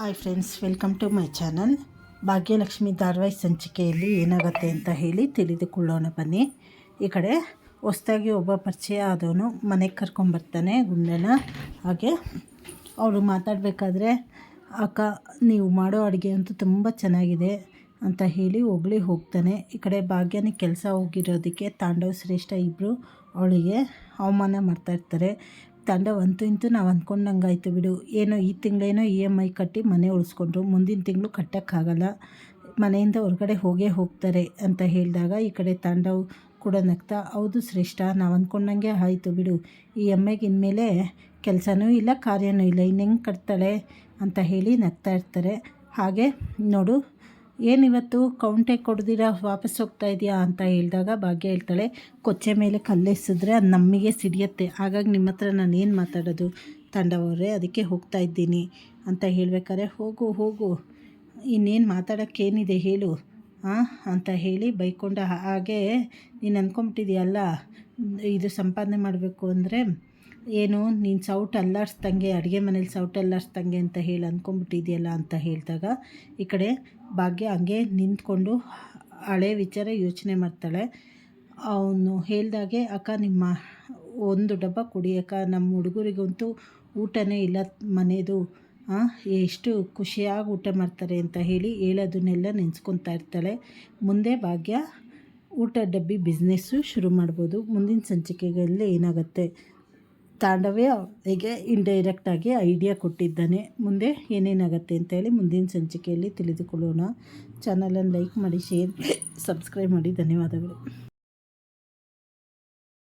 Hi friends, welcome to my channel. Bhagyalakshmi ಧಾರವಾಹಿ ಸಂಚಿಕೆಯಲ್ಲಿ ಏನಾಗುತ್ತೆ ಅಂತ ಹೇಳಿ ತಿಳಿದುಕೊಳ್ಳೋಣ ಬನ್ನಿ. ಈ ಕಡೆ ಹೊಸ್ದಾಗಿ ಒಬ್ಬ ಪರಿಚಯ ಆದವನು ಮನೆಗೆ ಕರ್ಕೊಂಬರ್ತಾನೆ ಗುಂಡನ ಹಾಗೆ ಅವರು ಮಾತಾಡಬೇಕಾದ್ರೆ, ಅಕ್ಕ, ನೀವು ಮಾಡೋ ಅಡುಗೆ ಅಂತೂ ತುಂಬ ಚೆನ್ನಾಗಿದೆ ಅಂತ ಹೇಳಿ ಹೊಗಳಿ ಹೋಗ್ತಾನೆ. ಈ ಕಡೆ ಭಾಗ್ಯನೇ ಕೆಲಸ ಹೋಗಿರೋದಕ್ಕೆ ತಾಂಡವ ಶ್ರೇಷ್ಠ ಇಬ್ಬರು ಅವಳಿಗೆ ಅವಮಾನ ಮಾಡ್ತಾಯಿರ್ತಾರೆ ಅಂತೂ ಇಂತೂ ನಾವು ಅಂದ್ಕೊಂಡಂಗೆ ಆಯಿತು ಬಿಡು. ಏನೋ ಈ ತಿಂಗಳೇನೋ ಇ ಎಂ ಐ ಕಟ್ಟಿ ಮನೆ ಉಳಿಸ್ಕೊಂಡ್ರು. ಮುಂದಿನ ತಿಂಗಳು ಕಟ್ಟೋಕ್ಕಾಗಲ್ಲ. ಮನೆಯಿಂದ ಹೊರಗಡೆ ಹೋಗೇ ಹೋಗ್ತಾರೆ ಅಂತ ಹೇಳಿದಾಗ ಈ ಕಡೆ ತಾಂಡವ್ ಕೂಡ ನಗ್ತಾ, ಹೌದು ಶ್ರೇಷ್ಠ, ನಾವು ಅಂದ್ಕೊಂಡಂಗೆ ಆಯಿತು ಬಿಡು. ಈ ಎಮ್ಮೆಗೆ ಇನ್ಮೇಲೆ ಕೆಲಸನೂ ಇಲ್ಲ, ಕಾರ್ಯನೂ ಇಲ್ಲ. ಇನ್ನು ಹೆಂಗೆ ಕಟ್ತಾಳೆ? ಅಂತ ಹೇಳಿ ನಗ್ತಾ ಇರ್ತಾರೆ. ಹಾಗೆ ನೋಡು ಏನಿವತ್ತು? ಕೌಂಟೆ ಕೊಡ್ದಿರ? ವಾಪಸ್ ಹೋಗ್ತಾ ಇದೆಯಾ? ಅಂತ ಹೇಳಿದಾಗ ಭಾಗ್ಯ ಹೇಳ್ತಾಳೆ, ಕೊಚ್ಚೆ ಮೇಲೆ ಕಲ್ಲೆಸಿದ್ರೆ ಅದು ನಮಗೆ ಸಿಡಿಯತ್ತೆ. ಹಾಗಾಗಿ ನಿಮ್ಮ ಹತ್ರ ನಾನು ಏನು ಮಾತಾಡೋದು? ತಂಡವರೇ, ಅದಕ್ಕೆ ಹೋಗ್ತಾ ಇದ್ದೀನಿ ಅಂತ ಹೇಳ್ಬೇಕಾದ್ರೆ, ಹೋಗು ಹೋಗು. ಇನ್ನೇನು ಮಾತಾಡೋಕ್ಕೇನಿದೆ ಹೇಳು ಹಾಂ ಅಂತ ಹೇಳಿ ಬೈಕೊಂಡ ಹಾಗೆ, ನೀನು ಅಂದ್ಕೊಂಬಿಟ್ಟಿದೆಯಲ್ಲ ಇದು ಸಂಪಾದನೆ ಮಾಡಬೇಕು ಅಂದರೆ ಏನು, ನೀನು ಸೌಟ್ ಅಲ್ಲಾಡ್ಸ್ದಂಗೆ, ಅಡುಗೆ ಮನೇಲಿ ಸೌಟ್ ಅಲ್ಲಾಡ್ಸ್ದಂಗೆ ಅಂತ ಹೇಳಿ ಅಂದ್ಕೊಂಬಿಟ್ಟಿದೆಯಲ್ಲ ಅಂತ ಹೇಳಿದಾಗ, ಈ ಕಡೆ ಭಾಗ್ಯ ಹಂಗೆ ನಿಂತ್ಕೊಂಡು ಹಳೆ ವಿಚಾರ ಯೋಚನೆ ಮಾಡ್ತಾಳೆ. ಅವನು ಹೇಳ್ದಾಗೆ, ಅಕ್ಕ, ನಿಮ್ಮ ಒಂದು ಡಬ್ಬ ಕುಡಿಯಕ್ಕ ನಮ್ಮ ಹುಡುಗರಿಗಂತೂ ಊಟನೇ ಇಲ್ಲ ಮನೆಯದು ಎಷ್ಟು ಖುಷಿಯಾಗಿ ಊಟ ಮಾಡ್ತಾರೆ ಅಂತ ಹೇಳಿ ಹೇಳೋದನ್ನೆಲ್ಲ ನೆನೆಸ್ಕೊತಾ ಇರ್ತಾಳೆ. ಮುಂದೆ ಭಾಗ್ಯ ಊಟ ಡಬ್ಬಿ ಬಿಸ್ನೆಸ್ಸು ಶುರು ಮಾಡ್ಬೋದು. ಮುಂದಿನ ಸಂಚಿಕೆಗಳಲ್ಲಿ ಏನಾಗುತ್ತೆ? ತಾಂಡವೇ ಅವರಿಗೆ ಇಂಡೈರೆಕ್ಟಾಗಿ ಐಡಿಯಾ ಕೊಟ್ಟಿದ್ದಾನೆ. ಮುಂದೆ ಏನೇನಾಗುತ್ತೆ ಅಂತೇಳಿ ಮುಂದಿನ ಸಂಚಿಕೆಯಲ್ಲಿ ತಿಳಿದುಕೊಳ್ಳೋಣ. ಚಾನಲನ್ನು ಲೈಕ್ ಮಾಡಿ ಶೇರ್ ಸಬ್ಸ್ಕ್ರೈಬ್ ಮಾಡಿ. ಧನ್ಯವಾದಗಳು.